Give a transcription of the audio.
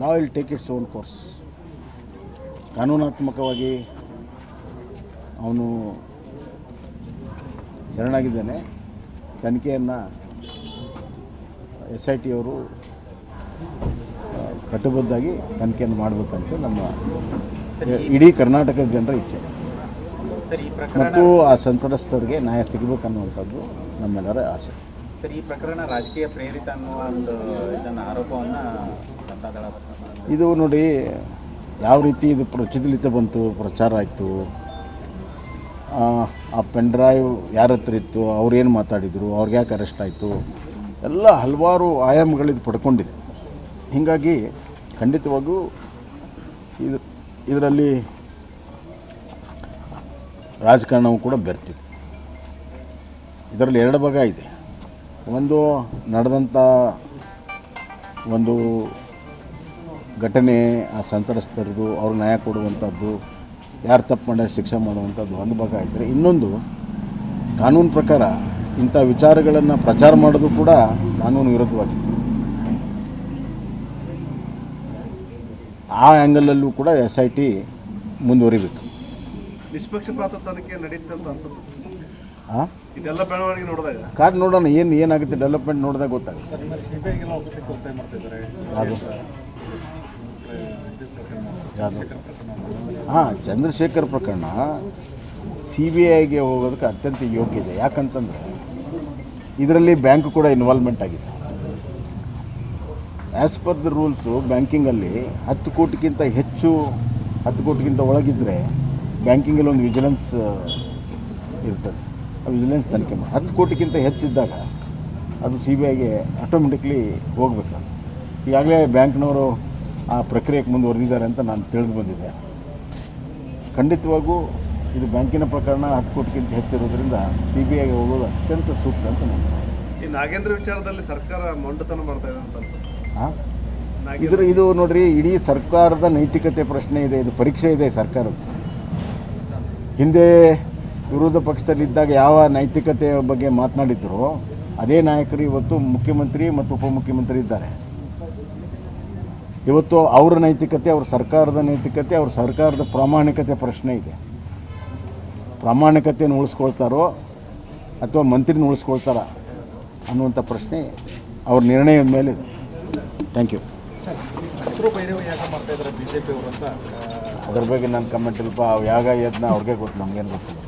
ನಾವು will take its own course ಕಾನೂನಾತ್ಮಕವಾಗಿ ಅವನು ಶರಣಾಗಿದ್ದಾನೆ. ತನಿಖೆಯನ್ನು ಎಸ್ ಐ ಟಿ ಅವರು ಕಟ್ಟುಬದ್ದಾಗಿ ತನಿಖೆಯನ್ನು ಮಾಡಬೇಕಂತ ನಮ್ಮ ಇಡೀ ಕರ್ನಾಟಕದ ಜನರ ಇಚ್ಛೆ. ಮತ್ತು ಆ ಸಂತ್ರಸ್ತರಿಗೆ ನ್ಯಾಯ ಸಿಗಬೇಕನ್ನುವಂಥದ್ದು ನಮ್ಮೆಲ್ಲರ ಆಸೆ. ಸರ್, ಈ ಪ್ರಕರಣ ರಾಜಕೀಯ ಪ್ರೇರಿತ ಅನ್ನುವ ಒಂದು ಇದನ್ನ ಆರೋಪವನ್ನ. ಇದು ನೋಡಿ ಯಾವ ರೀತಿ ಇದು ಪ್ರಚಲಿತ ಬಂತು, ಪ್ರಚಾರ ಆಯಿತು. ಆ ಪೆನ್ ಡ್ರೈವ್ ಯಾರ ಹತ್ರ ಇತ್ತು ಅವ್ರೇನು ಮಾತಾಡಿದರು, ಅವ್ರಿಗೆ ಯಾಕೆ ಅರೆಸ್ಟ್ ಆಯಿತು, ಎಲ್ಲ ಹಲವಾರು ಆಯಾಮಗಳಿದು ಪಡ್ಕೊಂಡಿದೆ. ಹೀಗಾಗಿ ಖಂಡಿತವಾಗೂ ಇದು, ಇದರಲ್ಲಿ ರಾಜಕಾರಣವೂ ಕೂಡ ಬೆರ್ತಿದೆ. ಇದರಲ್ಲಿ ಎರಡು ಭಾಗ ಇದೆ. ಒಂದು ನಡೆದಂಥ ಒಂದು ಘಟನೆ ಆ ಸಂತ್ರಸ್ತರದು ಅವ್ರ ನ್ಯಾಯ ಕೊಡುವಂಥದ್ದು ಯಾರು ತಪ್ಪು ಮಾಡಿದ್ರೆ ಶಿಕ್ಷೆ ಮಾಡುವಂಥದ್ದು ಒಂದು ಭಾಗ ಇದ್ದರೆ ಇನ್ನೊಂದು, ಕಾನೂನು ಪ್ರಕಾರ ಇಂಥ ವಿಚಾರಗಳನ್ನು ಪ್ರಚಾರ ಮಾಡೋದು ಕೂಡ ಕಾನೂನು ವಿರುದ್ಧವಾಗಿದೆ. ಆ ಆ್ಯಂಗಲಲ್ಲೂ ಕೂಡ ಎಸ್ ಐ ಟಿ ಮುಂದುವರಿಬೇಕು. ನಿಷ್ಪಕ್ಷಪಾತ ತನಿಖೆ ಅಂತ ಅನ್ಸುತ್ತೆ. ಇದೆಲ್ಲ ಬೆಳವಣಿಗೆ ನೋಡಿದಾಗ. ಕಾದ್ ನೋಡೋಣ ಏನು ಏನಾಗುತ್ತೆ ಡೆವಲಪ್ಮೆಂಟ್ ನೋಡಿದಾಗ ಗೊತ್ತಾಗುತ್ತೆ. ಹಾ ಹಾಂ ಚಂದ್ರಶೇಖರ್ ಪ್ರಕರಣ. ಸಿ ಬಿ ಐಗೆ ಹೋಗೋದಕ್ಕೆ ಅತ್ಯಂತ ಯೋಗ್ಯ ಇದೆ. ಯಾಕಂತಂದರೆ ಇದರಲ್ಲಿ ಬ್ಯಾಂಕ್ ಕೂಡ ಇನ್ವಾಲ್ವ್ಮೆಂಟ್ ಆಗಿದೆ. ಆ್ಯಸ್ ಪರ್ ದ ರೂಲ್ಸು ಬ್ಯಾಂಕಿಂಗಲ್ಲಿ ಹತ್ತು ಕೋಟಿಗಿಂತ ಹೆಚ್ಚು ಹತ್ತು ಕೋಟಿಗಿಂತ ಒಳಗಿದ್ದರೆ ಬ್ಯಾಂಕಿಂಗಲ್ಲಿ ಒಂದು ವಿಜಿಲೆನ್ಸ್ ಇರ್ತದೆ. ವಿಜಿಲೆನ್ಸ್ ತನಿಖೆ ಮಾಡಿ. ಹತ್ತು ಕೋಟಿಗಿಂತ ಹೆಚ್ಚಿದ್ದಾಗ ಅದು ಸಿ ಬಿ ಐಗೆ ಆಟೋಮೆಟಿಕ್ಲಿ ಹೋಗ್ಬೇಕು ಈಗಾಗಲೇ ಬ್ಯಾಂಕ್ನವರು ಆ ಪ್ರಕ್ರಿಯೆಗೆ ಮುಂದುವರೆದಿದ್ದಾರೆ ಅಂತ ನಾನು ತಿಳಿದು ಬಂದಿದ್ದೆ ಖಂಡಿತವಾಗೂ ಇದು ಬ್ಯಾಂಕಿನ ಪ್ರಕರಣ ಹತ್ತು ಕೋಟಿಗಿಂತ ಹೆಚ್ಚಿರೋದ್ರಿಂದ ಸಿ ಬಿ ಐಗೆ ಹೋಗೋದು ಅತ್ಯಂತ ಸೂಕ್ತ ಅಂತ ನಾನು ಈ ನಾಗೇಂದ್ರ ವಿಚಾರದಲ್ಲಿ ಸರ್ಕಾರ ಮೊಂಡತನ ಮಾಡ್ತಾ ಇದೆ ಅಂತ ಅನ್ಸುತ್ತೆ. ಹಾಂ ಇದ್ರ ಇದು ನೋಡ್ರಿ ಇಡೀ ಸರ್ಕಾರದ ನೈತಿಕತೆ ಪ್ರಶ್ನೆ ಇದೆ ಇದು ಪರೀಕ್ಷೆ ಇದೆ ಸರ್ಕಾರದ ಹಿಂದೆ ವಿರೋಧ ಪಕ್ಷದಲ್ಲಿದ್ದಾಗ ಯಾವ ನೈತಿಕತೆಯ ಬಗ್ಗೆ ಮಾತನಾಡಿದ್ರು ಅದೇ ನಾಯಕರು ಇವತ್ತು ಮುಖ್ಯಮಂತ್ರಿ ಮತ್ತು ಉಪಮುಖ್ಯಮಂತ್ರಿ ಇದ್ದಾರೆ. ಇವತ್ತು ಅವರ ನೈತಿಕತೆ ಅವ್ರ ಸರ್ಕಾರದ ನೈತಿಕತೆ ಅವ್ರ ಸರ್ಕಾರದ ಪ್ರಾಮಾಣಿಕತೆ ಪ್ರಶ್ನೆ ಇದೆ. ಪ್ರಾಮಾಣಿಕತೆಯನ್ನು ಉಳಿಸ್ಕೊಳ್ತಾರೋ ಅಥವಾ ಮಂತ್ರಿನ ಉಳಿಸ್ಕೊಳ್ತಾರ ಅನ್ನುವಂಥ ಪ್ರಶ್ನೆ ಅವ್ರ ನಿರ್ಣಯದ ಮೇಲೆ ಇದೆ. ಥ್ಯಾಂಕ್ ಯು ಅದ್ರ ಬಗ್ಗೆ ನಾನು ಕಮೆಂಟ್ ಇಲ್ಪ ಅವು ಯಾಗ ಯತ್ನ ಅವ್ರಿಗೆ ಗೊತ್ತು ನಮ್ಗೇನು ಗೊತ್ತಿಲ್ಲ